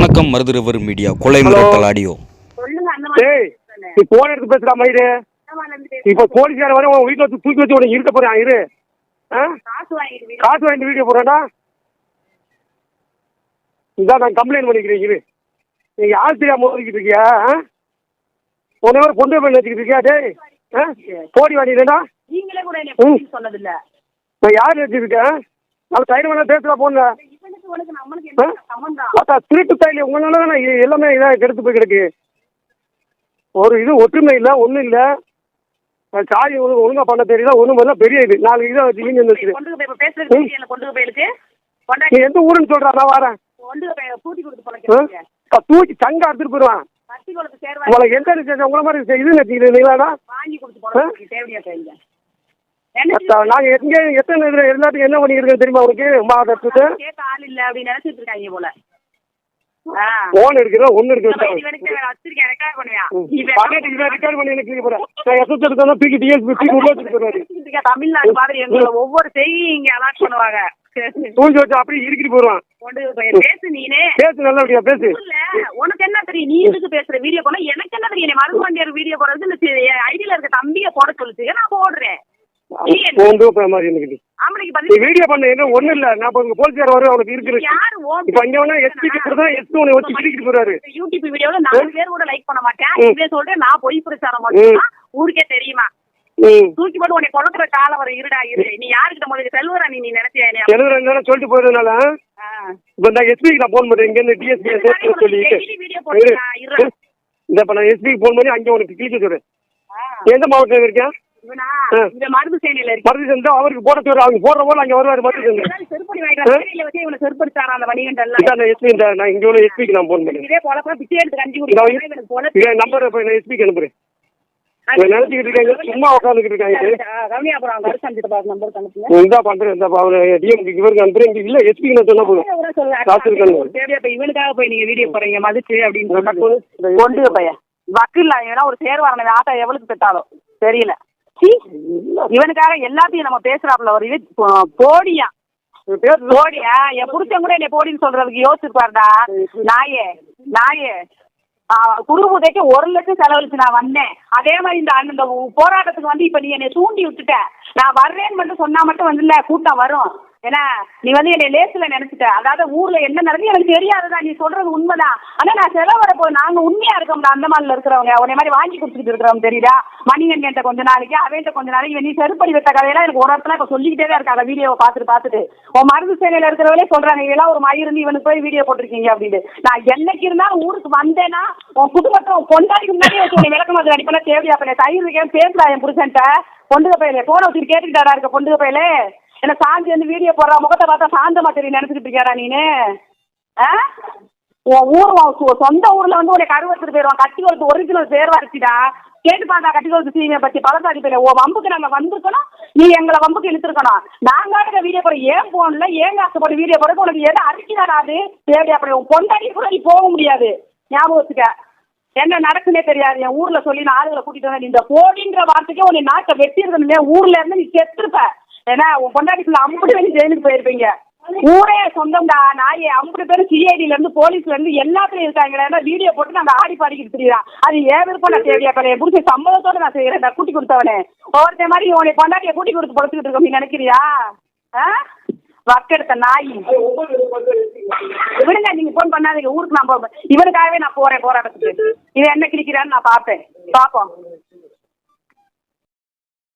வணக்கம் மருதுரவர் மீடியா கொலை மிரட்டல் ஆடியோ. சொல்லுங்க அந்த டேய் நீ போன் எடுத்து பேசுடா மயிறு. இப்போ போலீஸ்கார வர உன் வீட்டில் வச்சு தூக்கி வச்சு உனக்கு இருக்க போறான் இரு. காசு வாங்கிட்டு காசு வாங்கிட்டு வீடியோ போடுறேன்டா இதான் நான் கம்ப்ளைண்ட் பண்ணிக்கிறேன் இரு. நீ யார் தெரியாம மோதிக்கிட்டு இருக்கியா? ஆ? உன்னை வேறு பொண்ணு பண்ணி வச்சுக்கிட்டு இருக்கியா? டேய் ஆ? போடி வாங்கிட்டேன்டா நீங்களே கூட என்ன ம். பத்தி சொன்னது இல்ல நான் யார் வச்சுருக்கேன் நான் டைம் வேணா பேசுகிறா போன அத்தா திருட்டு தாயில உங்களால தான் எல்லாமே இதாக கெடுத்து போய் கிடக்கு? ஒரு இது ஒற்றுமை இல்லை ஒன்றும் இல்லை. சாரி ஒழுங்கு பண்ண தெரியல ஒன்றும் பண்ணல பெரிய இது. நாலு இதை வச்சு இங்கே வச்சுது கொண்டு போய் இப்ப பேசுறது வீடியோல கொண்டு போய் இருக்கு நீ எந்த ஊருன்னு சொல்றா நான் வரேன். கொடுத்து தூக்கி சங்க எடுத்துட்டு போயிடுவான் கட்டி கொடுத்து சேர்வா உங்களை எந்த உங்களை மாதிரி இது வச்சுக்கிறீங்களாடா நாங்கள் எங்க எத்தனை எல்லாத்துக்கும் என்ன பண்ணிக்கிறோம் தெரியுமா உனக்கு? மாதத்துக்கு கேட்க ஆள் இல்ல அப்படின்னு நினைச்சிட்டு இருக்காங்க போல. இது வரைக்கும் வேற வச்சிருக்கேன் ரெக்கார்ட் பண்ணி எனக்கு நான் எஸ்எஸ் எடுத்தா தூக்கி டிஎஸ்பி தூக்கி உள்ள இருக்க தமிழ்நாடு மாதிரி எங்களோட ஒவ்வொரு செய்தியும் இங்க அலாட் பண்ணுவாங்க. தூஞ்சி வச்சு அப்படியே கொண்டு போய் பேசு நீனே. பேசு நல்லபடியா பேசு. உனக்கு என்ன தெரியும்? நீ எதுக்கு பேசுற? வீடியோ போனா எனக்கு என்ன தெரியும்? நீ மருதுவண்டியர் வீடியோ போடுறது ஐடியில இருக்க தம்பிய போட சொல்லுச்சு. நான் போடுறேன். நீ என்ன? போந்து போய் மாதிரி எனக்கு ஆம்பளைக்கு நீ பதில் வீடியோ பண்ண என்ன ஒண்ணும் இல்ல. நான் இப்போ போலீஸ்கார வரும் அவனுக்கு ஓ இப்ப இங்க வேணா எஸ்பி கிட்ட எஸ்பி உன்னை வச்சு போறாரு. யூடியூப் வீடியோல நாலு பேர் கூட லைக் பண்ண மாட்டேன். இதே சொல்றேன் நான் பொய் பிரச்சாரம் மட்டும்தான் ஊருக்கே தெரியுமா? தூக்கி போட்டு உன்னை கொலக்குற காலம் வர இருடா இரு. நீ யாருக்கிட்ட முதல்ல செல்வரா நீ நீ நினைச்சியா நேரம் சொல்லிட்டு போயிருந்தனால. இப்ப இந்த எஸ்பிக்கு நான் போன் பண்றேன். இங்க இருந்து டிஎஸ்பி இருடா. இந்த இப்ப நான் எஸ்பிக்கு போன் பண்ணி அங்க உனக்கு சொல்றேன். ஆ. எந்த மாவட்டத்தில் இருக்கேன் மருது சேனையில இருக்கு. மருந்து செஞ்சா அவருக்கு போட சொல்ற அவங்க போடுற போல அங்க வருவாரு மருந்து செஞ்சு செருப்படி வாங்கிட்டு வச்சு இவனை அந்த வணிகன் எல்லாம். எஸ்பி இந்த நான் இங்க உள்ள எஸ்பிக்கு நான் போன் பண்ணேன் இதே பொழப்பா பிச்சை எடுத்து கஞ்சி குடிக்கிறேன் நம்பர் நான் எஸ்பிக்கு அனுப்புறேன். நினைச்சுக்கிட்டு இருக்காங்க சும்மா உட்காந்துக்கிட்டு இருக்காங்க இந்தா பண்றேன். இந்த அவரு டிஎம்கே இவருக்கு அனுப்புறேன். இங்க இல்ல எஸ்பிக்கு நான் சொன்னா போதும். காசு இப்ப இவனுக்காக போய் நீங்க வீடியோ போறீங்க மதிச்சு அப்படின்னு கொண்டு பையன் வக்கீல் ஒரு சேர் வரணும் ஆட்டா எவ்வளவுக்கு பெற்றாலும் தெரியல. இவனுக்காக எல்லாத்தையும் நம்ம பேசுறாப்புல ஒரு இது போடியா. போடியா? என் புருஷன் கூட என்னை போடின்னு சொல்றதுக்கு யோசிச்சிருப்பாருடா நாயே நாயே. குடும்பத்தைக்கு ஒரு லட்சம் செலவழிச்சு நான் வந்தேன். அதே மாதிரி இந்த அந்த போராட்டத்துக்கு வந்து இப்ப நீ என்னை தூண்டி விட்டுட்ட. நான் வர்றேன்னு மட்டும் சொன்னா மட்டும் வந்து கூட்டம் வரும். ஏன்னா நீ வந்து என்னை லேசில் நினைச்சிட்ட. அதாவது ஊர்ல என்ன நடந்து எனக்கு தெரியாதுதான் நீ சொல்றது உண்மைதான். ஆனா நான் செலவர போய் நாங்க உண்மையா இருக்கோம்ல அந்த மாதிரில இருக்கிறவங்க. உன்னை மாதிரி வாங்கி கொடுத்துட்டு இருக்கிறவங்க தெரியுதா? மணிகண்ட கொஞ்ச நாளைக்கு அவன்கிட்ட கொஞ்ச நாளைக்கு. நீ செருப்படி வைத்த கதையெல்லாம் எனக்கு ஒரு இடத்துல இப்ப சொல்லிக்கிட்டே தான் இருக்காங்க வீடியோவை பார்த்துட்டு பார்த்துட்டு. உன் மருந்து சேனையில இருக்கிறவங்களே சொல்றாங்க இதெல்லாம் ஒரு மயிருந்து இவனுக்கு போய் வீடியோ போட்டிருக்கீங்க அப்படின்னு. நான் என்னைக்கு இருந்தாலும் ஊருக்கு வந்தேன்னா உன் குடும்பத்தை உன் முன்னாடியே வச்சு விளக்கம் மாதிரி அடிப்பெல்லாம் தேவையா பண்ண தயிர் இருக்கேன் பேசுறா என் புருஷன்ட்ட. பொண்டுக பையலே போன வச்சுட்டு கேட்டுக்கிட்டாரா இருக்க பொண்டுக பையலே? என்ன சாந்தி வந்து வீடியோ போடுறா முகத்தை பார்த்தா சாந்த மாட்டேரி நினைச்சிட்டு இருக்கியாடா நீனு? ஆ? உன் ஊர் உன் சொந்த ஊர்ல வந்து உன்னை கருவத்துட்டு போயிடுவான் கட்டி கொடுத்து ஒரிஜினல் பேர் வரைச்சிடா கேட்டு பார்த்தா கட்டி கொடுத்து சீமையை பத்தி பழசாடி பேர். உன் வம்புக்கு நாங்க வந்திருக்கணும் நீ எங்களை வம்புக்கு இழுத்துருக்கணும். நாங்க வீடியோ போட ஏன் போன்ல ஏன் காசுப்பட்டு வீடியோ போட உனக்கு எதை அரிக்கிறாடா அது? தேவையா அப்படி உன் பொண்டாடி கூட நீ போக முடியாது. ஞாபகம் வச்சுக்க. என்ன நடக்குன்னே தெரியாது. என் ஊர்ல சொல்லி நான் ஆளுகளை கூட்டிட்டு வந்தேன். இந்த போடின்ற வார்த்தைக்கே உன்னை நாட்டை வெட்டியிருந்தே ஊர்ல இருந்து நீ செத்துருப்ப. ஏன்னா உன் பொண்டாட்டிக்குள்ள அம்புட்டு பேரும் ஜெயிலுக்கு போயிருப்பீங்க. ஊரே சொந்தம்டா நாயே. அம்புட்டு பேரும் சிஐடில இருந்து போலீஸ்ல இருந்து எல்லாத்துலயும் இருக்காங்க ஏன்னா வீடியோ போட்டு நாங்க ஆடி பாடிக்கிட்டு தெரியுதா அது ஏன் விருப்பம் நான் தேவையா பண்ண புடிச்ச சம்பளத்தோட நான் செய்யறேன். நான் கூட்டி கொடுத்தவனே. ஒவ்வொருத்த மாதிரி உன்னை பொண்டாட்டிய கூட்டி கொடுத்து பொழைச்சிக்கிட்டு இருக்கோம் நீ நினைக்கிறியா? ஆ? வக்கெடுத்த நாய். விடுங்க நீங்க போன் பண்ணாதீங்க. ஊருக்கு நான் போவேன் இவனுக்காகவே நான் போறேன் போராட்டத்துக்கு. இவன் என்ன கிழிக்கிறான்னு நான் பார்ப்பேன். பார்ப்போம்.